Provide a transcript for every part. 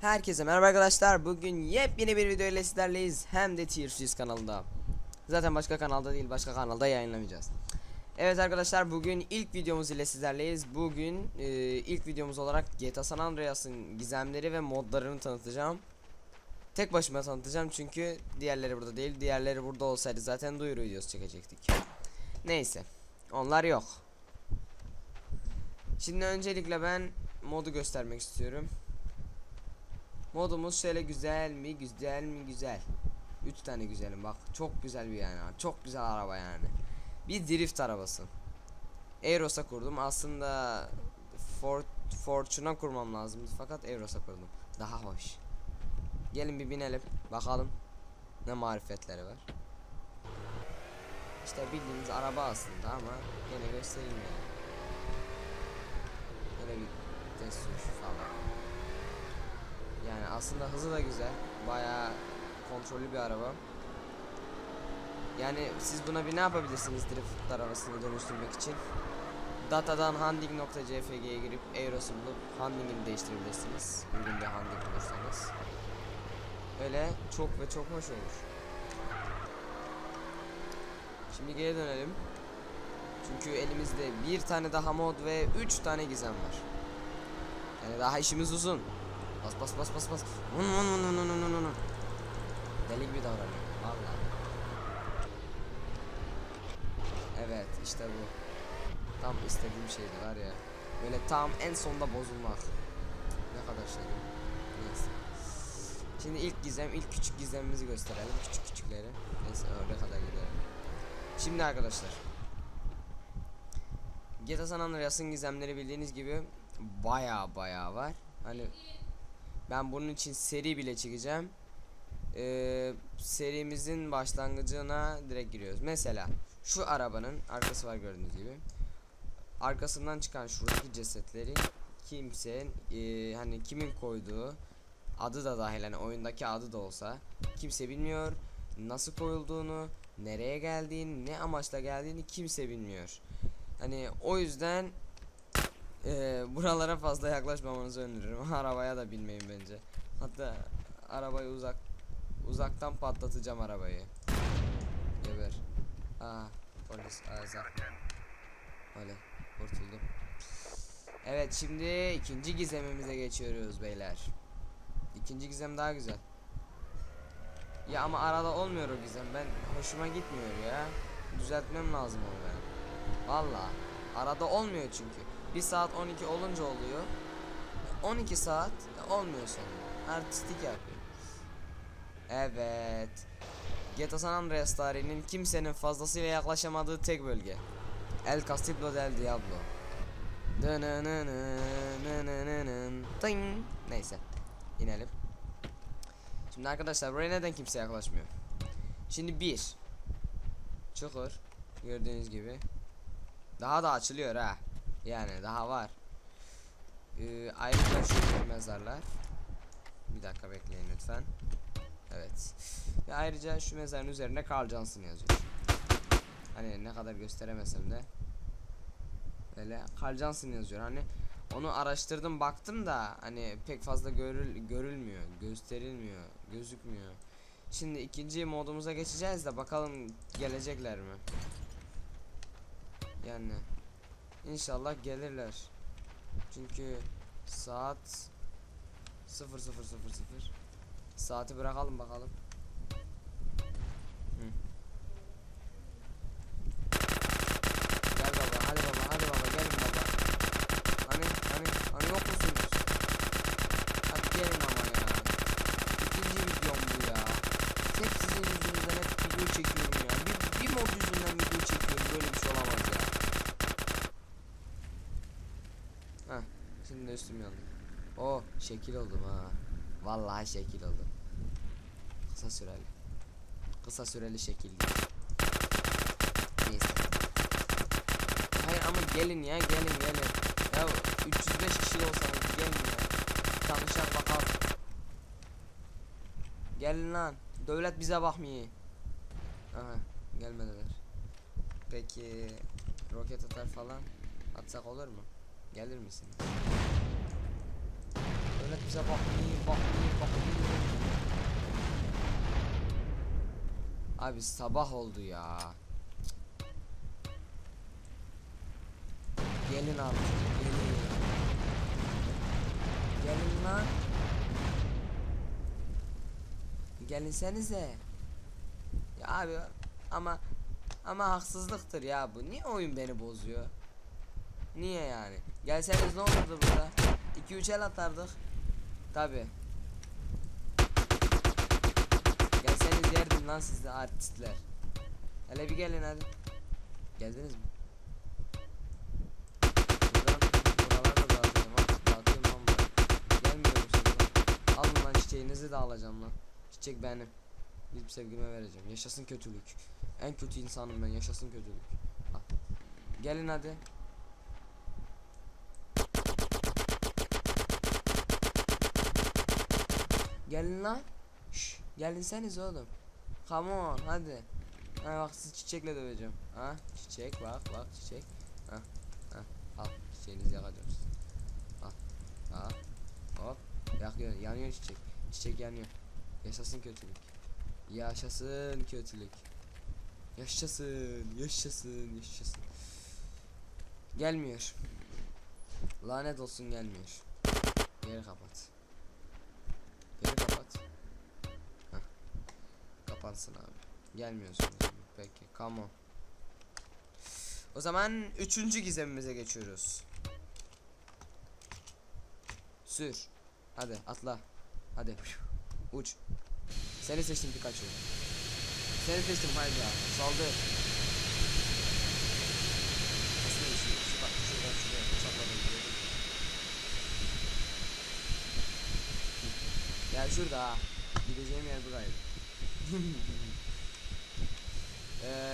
Herkese merhaba arkadaşlar. Bugün yepyeni bir video ile sizlerleyiz. Hem de Tier 100 kanalında. Zaten başka kanalda değil, başka kanalda yayınlamayacağız. Evet arkadaşlar bugün ilk videomuz ile sizlerleyiz. Bugün e, ilk videomuz olarak GTA San Andreas'ın gizemleri ve modlarını tanıtacağım. Tek başıma tanıtacağım çünkü diğerleri burada değil. Diğerleri burada olsaydı zaten duyuru videosu çekecektik. Neyse. Onlar yok. Şimdi öncelikle ben modu göstermek istiyorum. Modumuz şöyle güzel mi güzel mi güzel. 3 tane güzelim bak çok güzel bir yani çok güzel araba yani. Bir drift arabası. Aeros'a kurdum aslında Ford Fortune'a kurmam lazımdı fakat Aeros'a kurdum. Daha hoş. Gelin bir binelim bakalım ne marifetleri var. İşte bildiğiniz araba aslında ama gene göstereyim yani. Böyle bir test falan. Yani aslında hızı da güzel. Bayağı kontrollü bir araba. Yani siz buna bir ne yapabilirsiniz drift arabasını dönüştürmek için? Datadan handling.cfg'ye girip Aeros'u bulup handlingini değiştirebilirsiniz. Uygun bir handling bulursanız. Öyle çok ve çok hoş olur. Şimdi geri dönelim. Çünkü elimizde bir tane daha mod ve üç tane gizem var. Yani daha işimiz uzun. Bas bas bas bas bas. Vun vun vun vun vun vun vun. Deli gibi davranıyor. Valla. Evet işte bu. Tam istediğim şeydi var ya. Böyle tam en sonda bozulmak. Ne kadar şey? Neyse. Şimdi ilk gizem, ilk küçük gizemimizi gösterelim. Küçük küçükleri. Neyse oraya kadar gidelim. Şimdi arkadaşlar. GTA San Andreas'ın gizemleri bildiğiniz gibi baya baya var. Hani ben bunun için seri bile çekeceğim. Ee, serimizin başlangıcına direkt giriyoruz. Mesela şu arabanın arkası var gördüğünüz gibi. Arkasından çıkan şuradaki cesetleri kimsenin e, hani kimin koyduğu adı da dahil hani oyundaki adı da olsa kimse bilmiyor. Nasıl koyulduğunu, nereye geldiğini, ne amaçla geldiğini kimse bilmiyor. Hani o yüzden buralara fazla yaklaşmamanızı öneririm. Arabaya da binmeyin bence. Hatta arabayı uzak uzaktan patlatacağım arabayı. Geber. Aa polis azap. Öyle kurtuldum. Evet şimdi ikinci gizemimize geçiyoruz beyler. İkinci gizem daha güzel. Ya ama arada olmuyor o gizem. Ben hoşuma gitmiyor ya. Düzeltmem lazım onu ben. Valla. Arada olmuyor çünkü. 1 saat 12 olunca oluyor. 12 saat olmuyor sonra. Artistik yapıyor. Evet. GTA San Andreas tarihinin kimsenin fazlasıyla yaklaşamadığı tek bölge. El Castillo del Diablo. Neyse. İnelim. Şimdi arkadaşlar buraya neden kimse yaklaşmıyor? Şimdi bir. Çukur. Gördüğünüz gibi. Daha da açılıyor ha. Yani daha var. Ee, ayrıca şu mezarlar. Bir dakika bekleyin lütfen. Evet. Ve ayrıca şu mezarın üzerinde Carl Johnson yazıyor. Hani ne kadar gösteremesem de. Böyle Carl Johnson yazıyor. Hani onu araştırdım baktım da hani pek fazla görül görülmüyor, gösterilmiyor, gözükmüyor. Şimdi ikinci modumuza geçeceğiz de bakalım gelecekler mi? Yani İnşallah gelirler. Çünkü saat 0000 Saati bırakalım bakalım. Hı. Gel baba, hadi baba, hadi baba, gelin baba. Hani, hani, hani yok musunuz? Hadi gelin ama ya. İkinci videom bu ya. Hep sizin yüzünüzden hep video çekiyorum ya. Bir, bir mod yüzünden video çekiyorum. Böyle bir şey olamaz ya. Heh, şimdi de üstüm yandı. O şekil oldum ha. Vallahi şekil oldum. Kısa süreli. Kısa süreli şekil. Neyse. Hayır ama gelin ya gelin gelin. Ya 305 kişi olsanız gelin ya. Tanışak bakalım. Gelin lan. Devlet bize bakmıyor. Aha gelmediler. Peki roket atar falan atsak olur mu? Gelir misin? Öğret bize bakmayı, bakmayı, bakmayı. Abi sabah oldu ya. Gelin artık, gelin. Gelin lan. Gelinsenize. Ya abi ama ama haksızlıktır ya bu. Niye oyun beni bozuyor? Niye yani? Gelseniz ne olurdu burada? 2-3 el atardık. Tabi. Gelseniz yerdim lan siz de artistler. Hele bir gelin hadi. Geldiniz mi? Buradan buralara da dağıtıyorum. Dağıtıyorum lan buraya. Gelmiyor musunuz lan? Alın lan çiçeğinizi de alacağım lan. Çiçek benim. Gidip sevgilime vereceğim. Yaşasın kötülük. En kötü insanım ben. Yaşasın kötülük. Al. Gelin hadi. Gelin lan. Şş, gelinseniz oğlum. Come on hadi. Ha bak sizi çiçekle döveceğim. Ha çiçek bak bak çiçek. Ha ha al çiçeğinizi yakacağım size. Al. Al. Hop. Yakıyor yanıyor çiçek. Çiçek yanıyor. Yaşasın kötülük. Yaşasın kötülük. Yaşasın, yaşasın, yaşasın. Gelmiyor. Lanet olsun gelmiyor. Geri kapat. Kapansın abi. Gelmiyorsunuz. Peki, come on. O zaman üçüncü gizemimize geçiyoruz. Sür. Hadi atla. Hadi. Uç. Seni seçtim Pikachu. Seni seçtim. Saldır. Şuraya sapladım. gördün mü? Gel şurada. Gideceğim yer buraydı. Eee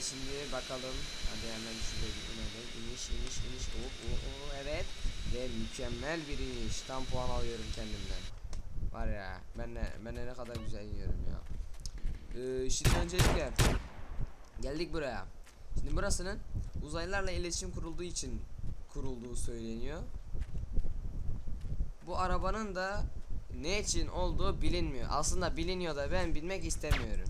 şimdi bakalım. Hadi hemen şuraya bir inelim. İniş iniş iniş. Oh, oh, oh, evet. Ve mükemmel bir iniş. Tam puan alıyorum kendimden. Var ya ben ne, ben ne kadar güzel iniyorum ya. Ee, şimdi öncelikle geldik buraya. Şimdi burasının uzaylılarla iletişim kurulduğu için kurulduğu söyleniyor. Bu arabanın da ne için olduğu bilinmiyor. Aslında biliniyor da ben bilmek istemiyorum.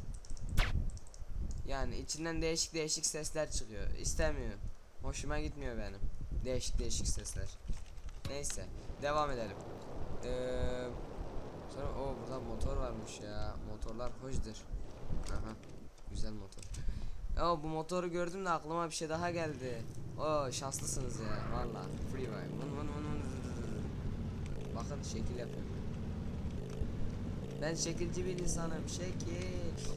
Yani içinden değişik değişik sesler çıkıyor. İstemiyorum. Hoşuma gitmiyor benim. Değişik değişik sesler. Neyse devam edelim. Eee Sonra o burada motor varmış ya. Motorlar hoşdur. Aha. Güzel motor. Ya bu motoru gördüm de aklıma bir şey daha geldi. O şanslısınız ya valla. Vın vın. Bakın şekil yapıyorum. Ben şekilci bir insanım. Şekil.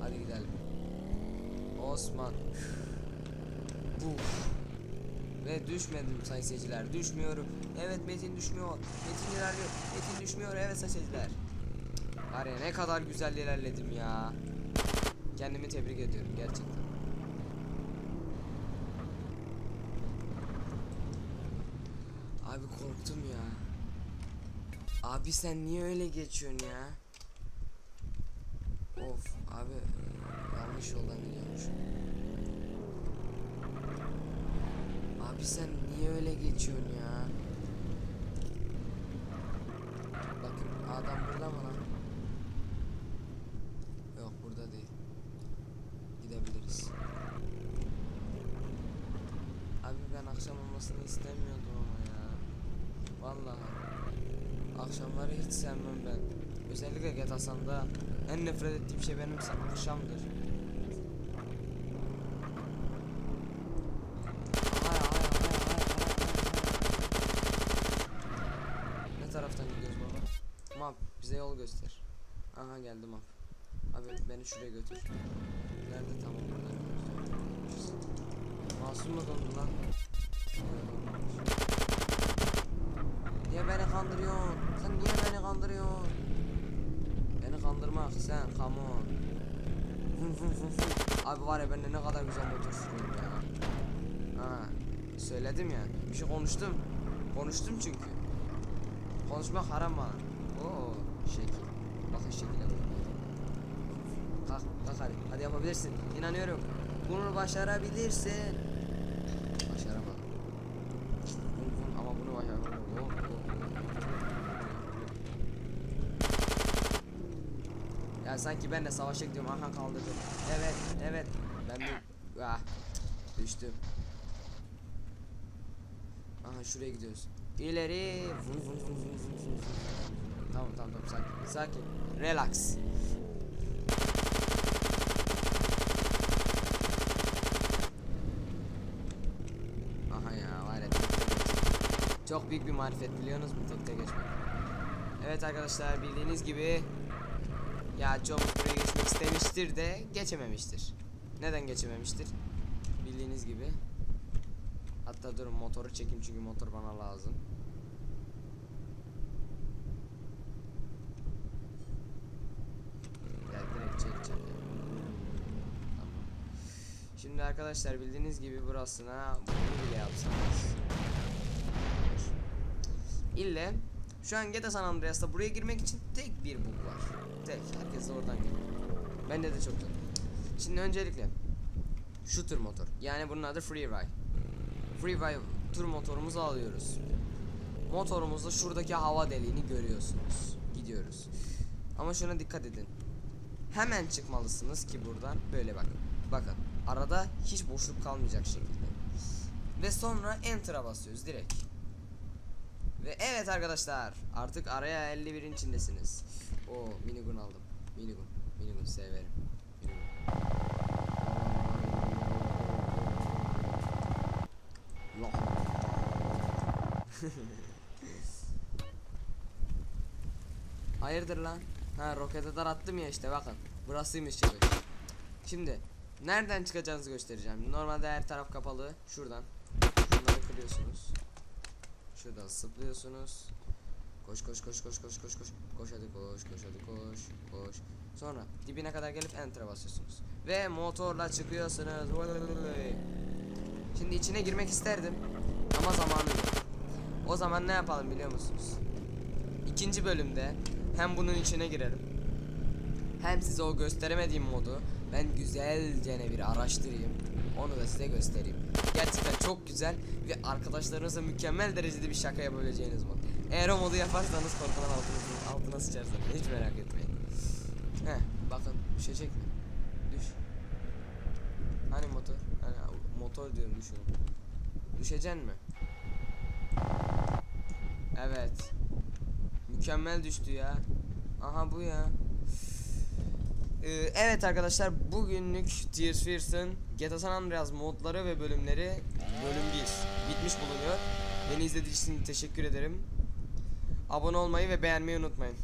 Hadi gidelim. Osman. Buf. Ve düşmedim sayın seyirciler. Düşmüyorum. Evet Metin düşmüyor. Metin ilerliyor. Metin düşmüyor. Evet sayın seyirciler. Ne kadar güzel ilerledim ya. Kendimi tebrik ediyorum gerçekten. Abi korktum ya. Abi sen niye öyle geçiyorsun ya? Of abi yanlış yoldan gidiyormuş. Abi sen niye öyle geçiyorsun ya? Bakın adam burada mı lan? Yok burada değil. Gidebiliriz. Abi ben akşam olmasını istemiyordum ama ya. Vallahi. Akşamları hiç sevmem ben. Özellikle GTA San'da en nefret ettiğim şey benim akşamdır. Ne taraftan gidiyoruz baba? Map bize yol göster. Aha geldi map. Abi beni şuraya götür. Nerede tamam burada. Masum mu dondu lan? Niye beni kandırıyorsun? Kandırıyorsun? Beni kandırmak sen come on. Vın vın vın vın. Abi var ya ben de ne kadar güzel motor sürüyorum ya. Ha, söyledim ya. Bir şey konuştum. Konuştum çünkü. Konuşmak haram bana. Oo, şekil. Bakın şekile bak. Kalk, kalk hadi. Hadi yapabilirsin. İnanıyorum. Bunu başarabilirsin. Başaramadım. Bunu- bunu- Ama bunu başaramadım. Sanki ben de savaşa gidiyorum. Aha kaldırdım. Evet, evet. Ben bir ah düştüm. Aha şuraya gidiyoruz. İleri. Vun vun vun vun vun vun. Tamam tamam tamam sakin. Sakin. Relax. Aha ya var ya. Çok büyük bir marifet biliyorsunuz mu tekte geçmek? Evet arkadaşlar bildiğiniz gibi ya John buraya geçmek istemiştir de geçememiştir. Neden geçememiştir? Bildiğiniz gibi. Hatta durun motoru çekeyim çünkü motor bana lazım. Gel direkt çek çek. Tamam. Şimdi arkadaşlar bildiğiniz gibi burasına bunu bile yapsanız. İlle şu an GTA San Andreas'ta buraya girmek için tek bir bug var. Tek. Herkes de oradan geliyor. Bende de çok zor. Şimdi öncelikle tür motor. Yani bunun adı Freeride. Freeride tür motorumuzu alıyoruz. Motorumuzda şuradaki hava deliğini görüyorsunuz. Gidiyoruz. Ama şuna dikkat edin. Hemen çıkmalısınız ki buradan böyle bakın. Bakın arada hiç boşluk kalmayacak şekilde. Ve sonra enter'a basıyoruz direkt. Ve evet arkadaşlar artık araya 51'in içindesiniz. O minigun aldım. Minigun. Minigun severim. Minigun. Hayırdır lan? Ha roket atar attım ya işte bakın. Burasıymış şimdi. Şimdi nereden çıkacağınızı göstereceğim. Normalde her taraf kapalı. Şuradan. Şunları kırıyorsunuz. Şuradan sıplıyorsunuz. Koş koş koş koş koş koş koş. Koş hadi koş koş hadi koş koş. Sonra dibine kadar gelip enter'a basıyorsunuz. Ve motorla çıkıyorsunuz. Şimdi içine girmek isterdim. Ama zamanım yok. O zaman ne yapalım biliyor musunuz? İkinci bölümde hem bunun içine girelim. Hem size o gösteremediğim modu ben güzelce bir araştırayım. Onu da size göstereyim. Gerçekten çok güzel ve arkadaşlarınızla mükemmel derecede bir şaka yapabileceğiniz mod. Eğer o modu yaparsanız korkudan altına, altına sıçarsınız. Hiç merak etmeyin. Heh, bakın düşecek mi? Düş. Hani motor? Hani motor diyorum düşünün. Düşeceksin mi? Evet. Mükemmel düştü ya. Aha bu ya. Ee, evet arkadaşlar bugünlük Tears Fears'ın GTA San Andreas modları ve bölümleri bölüm 1 bitmiş bulunuyor. Beni izlediğiniz için teşekkür ederim. Abone olmayı ve beğenmeyi unutmayın.